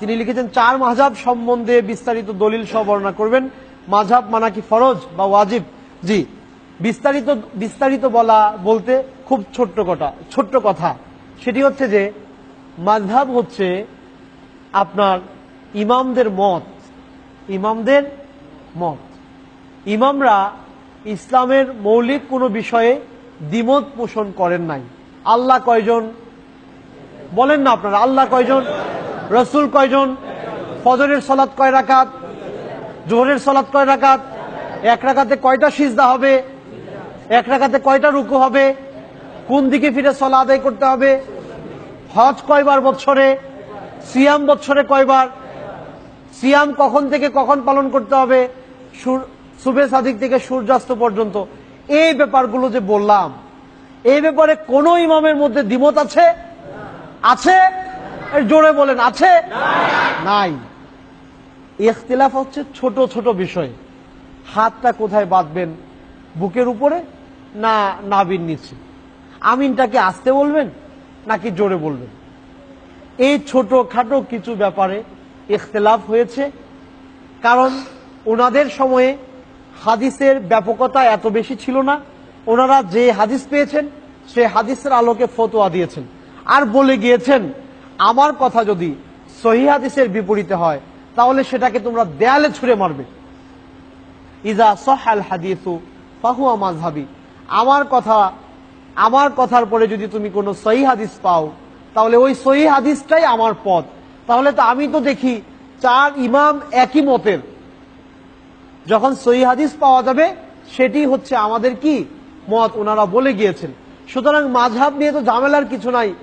তিনি লিখেছেন, চার মাঝাব সম্বন্ধে বিস্তারিত দলিল সহ বর্ণনা করবেন। মাঝাব মানা কি ফরজ বা ওয়াজিব? জি, বিস্তারিত বিস্তারিত বলা বলতে খুব ছোট্ট কথা ছোট্ট কথা। সেটি হচ্ছে যে মাঝহাব হচ্ছে আপনার ইমামদের মত ইমামদের মত। ইমামরা ইসলামের মৌলিক কোনো বিষয়ে দ্বিমত পোষণ করেন নাই। আল্লাহ কয়জন? বলেন না আপনারা, আল্লাহ কয়জন? রসুল কয়জন? ফজরের সলাৎ কয় রাকাত? জোহরের সলাৎ কয় রাকাত? এক রাকাতে কয়টা সিজদা হবে? এক রাকাতে কয়টা রুকু হবে? কোন দিকে ফিরে সলা আদায় করতে হবে? হজ কয়বার বছরে সিয়াম বছরে কয়বার? সিয়াম কখন থেকে কখন পালন করতে হবে? সুবে সাদিক থেকে সূর্যাস্ত পর্যন্ত। এই ব্যাপারগুলো যে বললাম, এই ব্যাপারে কোন ইমামের মধ্যে দ্বিমত আছে? আছে? জোরে বলেন আছে? নাই। ইখতিলাফ হচ্ছে ছোট ছোট বিষয়। হাতটা কোথায় বাঁধবেন? বুকের উপরে না নাবির নিচে? আমিনটাকে আসতে বলবেন নাকি জোরে বলবেন? এই ছোট খাটো কিছু ব্যাপারে ইখতলাফ হয়েছে কারণ ওনাদের সময়ে হাদিসের ব্যাপকতা এত বেশি ছিল না। ওনারা যে হাদিস পেয়েছেন সে হাদিসের আলোকে ফতোয়া দিয়েছেন। আর বলে গিয়েছেন আমার কথা যদি সহি হাদিসের বিপরীতে হয়, তাহলে সেটাকে তোমরা দেয়ালে ছুঁড়ে মারবে। ইজা সহাল হাদিসু ফাহুয়া মাঝহাবি আমার কথা, আমার কথার পরে যদি তুমি কোনো সহি হাদিস পাও, তাহলে ওই সহি হাদিসটাই আমার পথ। তাহলে তো আমি তো দেখি চার ইমাম একই মতের। যখন সহি হাদিস পাওয়া যাবে, সেটি হচ্ছে আমাদের কি? মত। ওনারা বলে গিয়েছেন। সুতরাং মাঝহাব নিয়ে তো ঝামেলার কিছু নাই।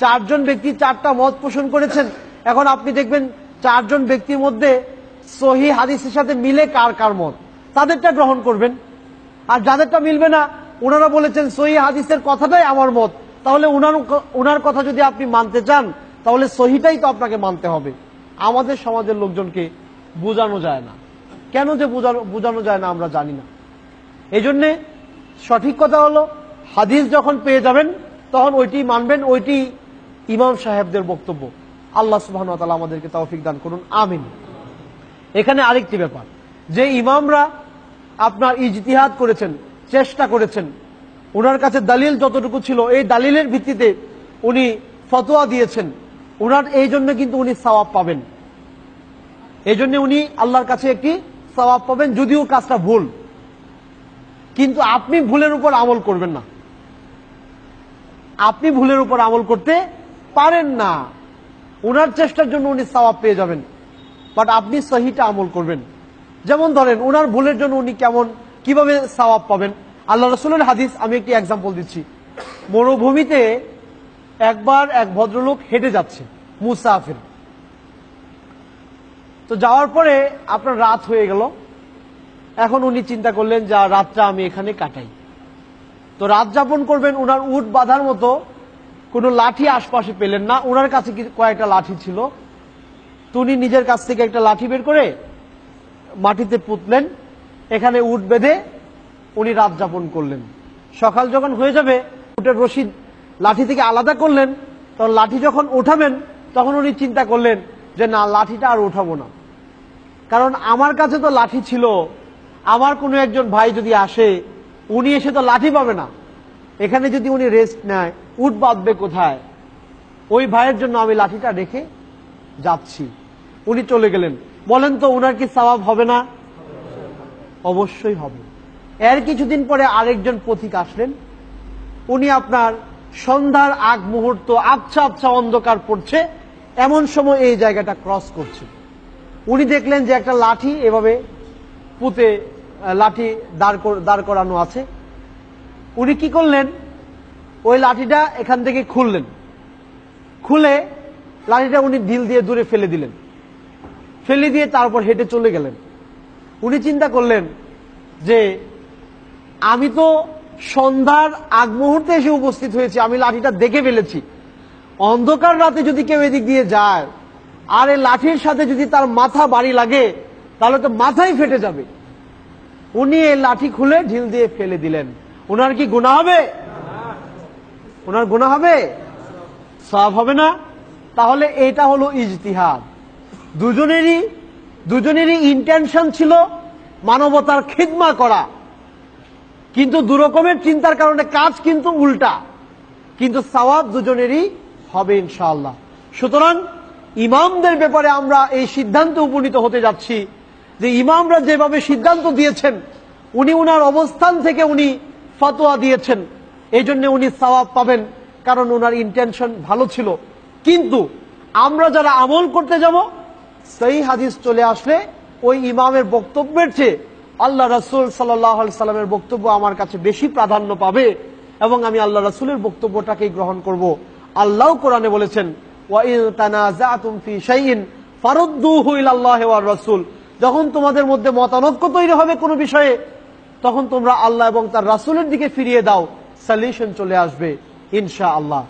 চারজন ব্যক্তি চারটা মত পোষণ করেছেন। এখন আপনি দেখবেন চারজন ব্যক্তির মধ্যে সহি হাদিসের সাথে মিলে কার কার মত? তাদেরটা গ্রহণ করবেন। আর যাদেরটা মিলবে না, ওনারা বলেছেন, সহি হাদিসের কথাটাই আমার মত। তাহলে ওনার ওনার কথা যদি আপনি মানতে চান, তাহলে সহিটাই তো আপনাকে মানতে হবে। আমাদের সমাজের লোকজনকে বোঝানো যায় না। কেন যে বোঝানো যায় না আমরা জানি না। এই জন্যে সঠিক কথা হলো, হাদিস যখন পেয়ে যাবেন, তখন ওইটি মানবেন, ওইটি ইমাম সাহেবদের বক্তব্য। আল্লাহ সুবাহ আমাদেরকে তৌফিক দান করুন, আমিন। এখানে আরেকটি ব্যাপার, যে ইমামরা আপনার ইজতিহাদ করেছেন, চেষ্টা করেছেন ওনার কাছে দালিল যতটুকু ছিল, এই দালিলের ভিত্তিতে উনি ফতোয়া দিয়েছেন ওনার এই জন্য কিন্তু উনি সওয়াব পাবেন। এই জন্য উনি আল্লাহর কাছে একটি সওয়াব পাবেন, যদিও কাজটা ভুল। কিন্তু আপনি ভুলের উপর আমল করবেন না। আপনি ভুলের উপর আমল করতে পারেন না। ওনার চেষ্টার জন্য উনি সওয়াব পেয়ে যাবেন। বাট আপনি সহিটা আমল করবেন। যেমন ধরেন, উনার ভুলের জন্য উনি কেমন, কীভাবে সওয়াব পাবেন? আল্লাহ রসুলের হাদিস আমি একটি এক্সাম্পল দিচ্ছি। মরুভূমিতে একবার এক ভদ্রলোক হেঁটে যাচ্ছে, মুসাফির। তো যাওয়ার পরে আপনার রাত হয়ে গেল। এখন উনি চিন্তা করলেন যা রাতটা আমি এখানে কাটাই। তো রাত যাপন করবেন ওনার উট বাঁধার মতো কোনো লাঠি আশপাশে পেলেন না। ওনার কাছে কয়েকটা লাঠি ছিল? তো উনি নিজের কাছ থেকে একটা লাঠি বের করে মাটিতে পুতলেন। এখানে উট বেঁধে উনি রাত যাপন করলেন। সকাল যখন হয়ে যাবে, উটের রশিদ লাঠি থেকে আলাদা করলেন, তখন লাঠি যখন উঠাবেন তখন উনি চিন্তা করলেন যে, না, লাঠিটা আর উঠাবো না। কারণ আমার কাছে তো লাঠি ছিল। আমার কোনো একজন ভাই যদি আসে, উনি এসে তো লাঠি পাবে না। এখানে যদি উনি রেস্ট নেয় উঠ বাঁধবে কোথায়? ওই ভাইয়ের জন্য আমি লাঠিটা রেখে যাচ্ছি। উনি চলে গেলেন। বলেন তো, উনার কি সওয়াব হবে না? অবশ্যই হবে। এর কিছুদিন পরে আরেকজন পথিক আসলেন। উনি আপনার সন্ধ্যার আগ মুহূর্ত আবছা আবছা অন্ধকার পড়ছে। এমন সময় এই জায়গাটা ক্রস করছে। উনি দেখলেন যে একটা লাঠি এভাবে পুঁতে লাঠি দাঁড় দাঁড় করানো আছে। উনি কি করলেন? ওই লাঠিটা এখান থেকে খুললেন। খুলে লাঠিটা উনি ঢিল দিয়ে দূরে ফেলে দিলেন। ফেলে দিয়ে তারপর হেঁটে চলে গেলেন। উনি চিন্তা করলেন যে, আমি তো সন্ধ্যার আগ মুহূর্তে এসে উপস্থিত হয়েছি, আমি লাঠিটা দেখে ফেলেছি। অন্ধকার রাতে যদি কেউ এদিক দিয়ে যায়, আর এই লাঠির সাথে যদি তার মাথা বাড়ি লাগে, তাহলে তো মাথাই ফেটে যাবে। উনি এই লাঠি খুলে ঢিল দিয়ে ফেলে দিলেন। ওনার কি গুণা হবে? ওনার গুণা হবে? সব হবে না? তাহলে এটা হলো ইজতিহাদ। দুজনেরই দুজনেরই ইন্টেনশন ছিল মানবতার খিদমা করা। কিন্তু দুরকমের চিন্তার কারণে কাজ কিন্তু উল্টা। কিন্তু সওয়াব দুজনেরই হবে ইনশাআল্লাহ। সুতরাং ইমামদের ব্যাপারে আমরা এই সিদ্ধান্তে উপনীত হতে যাচ্ছি যে ইমামরা যেভাবে সিদ্ধান্ত দিয়েছেন, উনি উনার অবস্থান থেকে উনি ফতোয়া দিয়েছেন। এই জন্য উনি সওয়াব পাবেন, কারণ ওনার ইন্টেনশন ভালো ছিল। কিন্তু আমরা যারা আমল করতে যাব, সেই হাদিস চলে আসলে ওই ইমামের বক্তব্যের চেয়ে আল্লাহ রাসুল সাল্লামের বক্তব্য আমার কাছে বেশি প্রাধান্য পাবে এবং আমি আল্লাহ রাসুলের বক্তব্যটাকেই গ্রহণ করব। আল্লাহ কোরআনে বলেছেন যখন তোমাদের মধ্যে মতানৈক্য তৈরি হবে কোনো বিষয়ে, তখন তোমরা আল্লাহ এবং তার রাসূলের দিকে ফিরিয়ে দাও। সলিউশন চলে আসবে ইনশাআল্লাহ।